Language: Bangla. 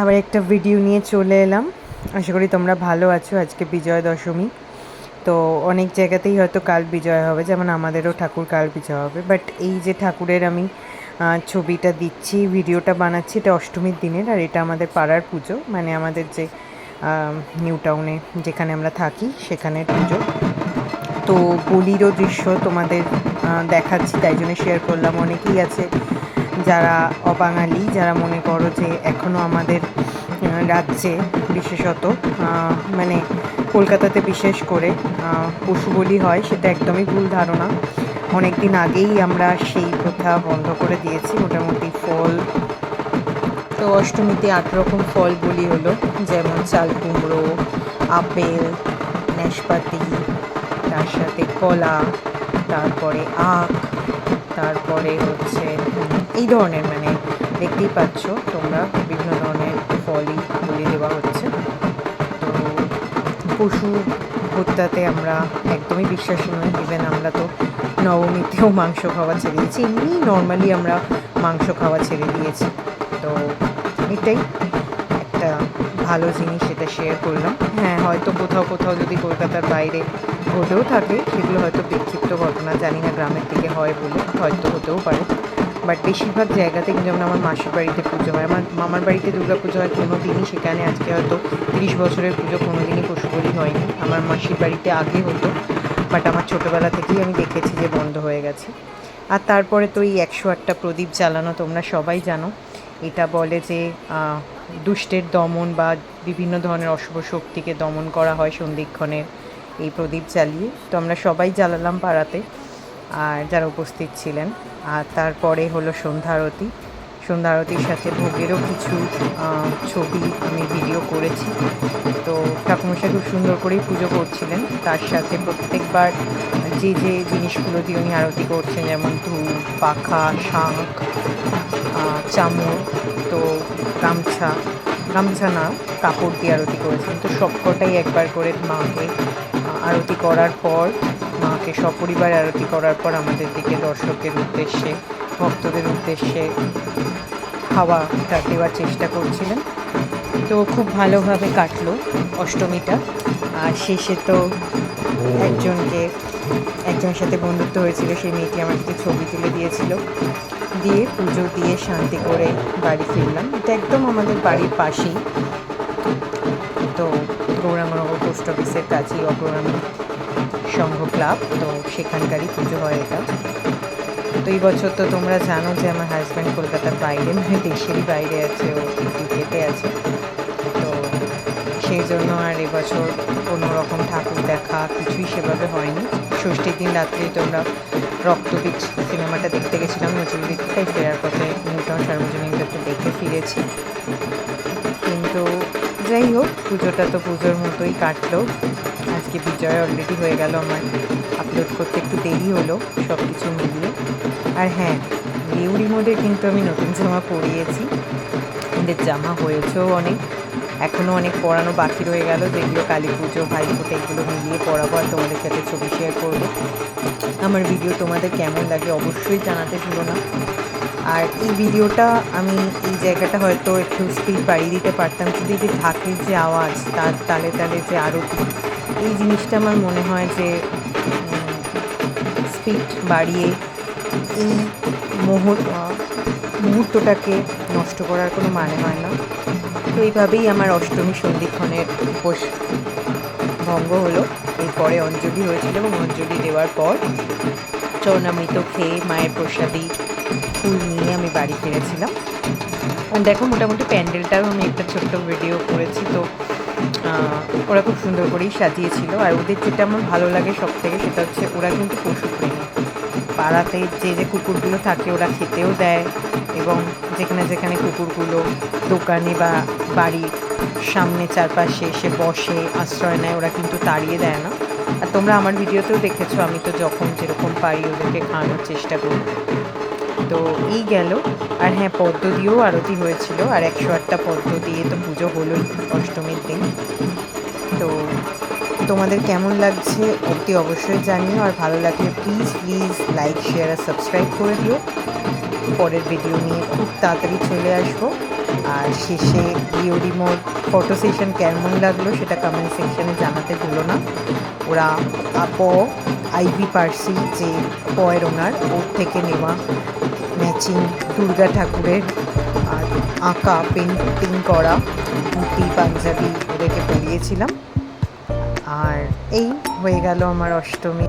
আবার একটা ভিডিও নিয়ে চলে এলাম। আশা করি তোমরা ভালো আছো। আজকে বিজয়া দশমী। তো অনেক জায়গাতেই হয়তো কাল বিজয় হবে, যেমন আমাদেরও ঠাকুর কাল বিজয় হবে। বাট এই যে ঠাকুরের আমি ছবিটা দিচ্ছি ভিডিওটা বানাচ্ছি, এটা অষ্টমীর দিনের, আর এটা আমাদের পাড়ার পুজো। মানে আমাদের যে নিউ টাউনে যেখানে আমরা থাকি সেখানের পুজো। তো বলিরও দৃশ্য তোমাদের দেখাচ্ছি, তাই জন্য শেয়ার করলাম। অনেকেই আছে যারা অবাঙালি, যারা মনে করো যে এখনও আমাদের রাজ্যে বিশেষত মানে কলকাতাতে বিশেষ করে পশু বলি হয়, সেটা একদমই ভুল ধারণা। অনেক দিন আগেই আমরা সেই প্রথা বন্ধ করে দিয়েছি, মোটামুটি ফল। তো অষ্টমীতে আট রকম ফল বলি হলো, যেমন চাল কুমড়ো, আপেল নাশপাতি তার সাথে কলা, তারপরে আখ, তারপরে হচ্ছে এই ধরনের মানে দেখতেই পাচ্ছ তোমরা বিভিন্ন ধরনের ফলই বলি দেওয়া হচ্ছে। তো পশু হত্যাতে আমরা একদমই বিশ্বাসী নই। ইভেন আমরা তো নবমীতেও মাংস খাওয়া ছেড়ে দিয়েছি। এমনি নর্মালি আমরা মাংস খাওয়া ছেড়ে দিয়েছি। তো এটাই একটা ভালো জিনিস সেটা শেয়ার করলাম। হ্যাঁ হয়তো কোথাও কোথাও যদি কলকাতার বাইরে ঘটেও থাকে, সেগুলো হয়তো বিক্ষিপ্ত ঘটনা জানি না গ্রামের দিকে হয় বলে, হয়তো হতেও পারে। বাট বেশিরভাগ জায়গাতে কিন্তু যেমন আমার মাসির বাড়িতে পুজো হয়, আমার মামার বাড়িতে দুর্গা পুজো হয় কোনো দিনই, সেখানে আজকে হয়তো তিরিশ বছরের পুজো কোনো দিনই পশু বলি হয়নি। আমার মাসির বাড়িতে আগে হতো, বাট আমার ছোটোবেলা থেকেই আমি দেখেছি যে বন্ধ হয়ে গেছে। আর তারপরে তো এই একশো আটটা প্রদীপ জ্বালানো, তোমরা সবাই জানো, এটা বলে যে দুষ্টের দমন বা বিভিন্ন ধরনের অশুভ শক্তিকে দমন করা হয় সন্ধিক্ষণের এই প্রদীপ জ্বালিয়ে। তো আমরা সবাই জ্বালালাম পাড়াতে। যারা উপস্থিত ছিলেন। আর তারপরে হলো সন্ধ্যা আরতি সন্ধ্যা আরতির সাথে ভোগেরও কিছু ছবি আমি ভিডিও করেছি। তো ঠাকুমশাই খুব সুন্দর করেই পুজো করছিলেন। তার সাথে প্রত্যেকবার যে যে জিনিসগুলো দিয়ে উনি আরতি করছেন, যেমন ধূপ, পাখা, শাঁখ চামর তো গামছা গামছা না, কাপড় দিয়ে আরতি করেছেন। তো সবকটাই একবার করে মাকে আরতি করার পর মাকে সপরিবার আরতি করার পর আমাদের দিকে দর্শকের উদ্দেশ্যে, ভক্তদের উদ্দেশ্যে খাওয়াটা দেওয়ার চেষ্টা করছিলেন। তো খুব ভালোভাবে কাটলো অষ্টমীটা। আর শেষে তো একজনকে, একজনের সাথে বন্ধুত্ব হয়েছিল, সেই মেয়েটি আমার কাছে ছবি তুলে দিয়েছিল। দিয়ে পুজো দিয়ে শান্তি করে বাড়ি ফিরলাম। এটা একদম আমাদের বাড়ির পাশেই। তো গৌরাঙ্গনগর পোস্ট অফিসের কাছেই অগ্রগামী সংঘ ক্লাব, তো সেখানকারই পুজো হয় এটা। তো এই বছর তো তোমরা জানো যে আমার হাজব্যান্ড কলকাতার বাইরে মানে দেশেরই বাইরে আছে, ও ইউকেতে আছে। তো সেই জন্য আর এবছর কোনো রকম ঠাকুর দেখা কিছুই সেভাবে হয়নি। ষষ্ঠীর দিন রাত্রেই তোমরা রক্তবীজ সিনেমাটা দেখতে গেছিলাম, নজরুল দেখতে তাই ফেরার পথে নিউটাউন সার্বজনীনকে দেখে ফিরেছি। কিন্তু যাই হোক, পুজোটা তো পুজোর মতোই কাটলো। আজকে বিজয় অলরেডি হয়ে গেল আমার। আপলোড করতে একটু দেরি হলো সব কিছু মিলিয়ে। আর হ্যাঁ রিউড়ি মোডে কিন্তু আমি নতুন জামা পরিয়েছি। এদের জামা হয়েছেও অনেক। এখনও অনেক পরানো বাকি রয়ে গেল, যেগুলো কালী পুজো, ভাই ফোটা, এগুলো মিলিয়ে পরাবো আর তোমাদের সাথে ছবি শেয়ার করব। আমার ভিডিও তোমাদের কেমন লাগে অবশ্যই জানাতে ভুলো না। আর এই ভিডিওটা আমি এই জায়গাটা হয়তো একটু স্পিড বাড়িয়ে দিতে পারতাম এই যে ঢাকের যে আওয়াজ, তার তালে তালে যে আরতি এই জিনিসটা আমার মনে হয় যে স্পিড বাড়িয়ে এই মুহূর্ত মুহূর্তটাকে নষ্ট করার কোনো মানে হয় না। তো এইভাবেই আমার অষ্টমী সন্ধিক্ষণের উপোস ভঙ্গ হলো। এরপরে অঞ্জলি হয়েছিল এবং অঞ্জলি দেওয়ার পর চরণামৃত খেয়ে মায়ের প্রসাদী ফুল নিয়ে আমি বাড়ি ফিরেছিলাম। দেখো, মোটামুটি প্যান্ডেলটাও আমি একটা ছোট্ট ভিডিও করেছি, তো ওরা খুব সুন্দর করেই সাজিয়েছিল আর ওদের যেটা আমার ভালো লাগে সব থেকে সেটা হচ্ছে ওরা কিন্তু পশুপ্রেমী। পাড়াতে যে যে কুকুরগুলো থাকে ওরা খেতেও দেয় এবং যেখানে যেখানে কুকুরগুলো দোকানে বা বাড়ির সামনে চারপাশে এসে বসে, আশ্রয় নেয়, ওরা কিন্তু তাড়িয়ে দেয় না। আর তোমরা আমার ভিডিওতেও দেখেছ, আমি তো যখন যেরকম পারি ওদেরকে খাওয়ানোর চেষ্টা করি। তো এই গেল। আর হ্যাঁ পদ্ম দিয়েও আরতি হয়েছিল। আর একশো আটটা পদ্ম দিয়ে তো পুজো হলোই অষ্টমীর দিন। তো তোমাদের কেমন লাগছে অতি অবশ্যই জানিও। আর ভালো লাগলে প্লিজ প্লিজ লাইক শেয়ার আর সাবস্ক্রাইব করে দিও। পরের ভিডিও নিয়ে খুব তাড়াতাড়ি চলে আসব। আর শেষে বিওডি মোর ফটো সেশন কেমন লাগল সেটা কমেন্ট সেকশনে জানাতে ভুলো না। ওরা আপ আইভি পার্সি যে পয়ের ওনার ওর থেকে নেওয়া ম্যাচিং দুর্গা ঠাকুরের আর আঁকা পেন্টিং করা, ধুতি, পাঞ্জাবি ওদেরকে পরিয়েছিলাম। আর এই হয়ে গেল আমার অষ্টমী।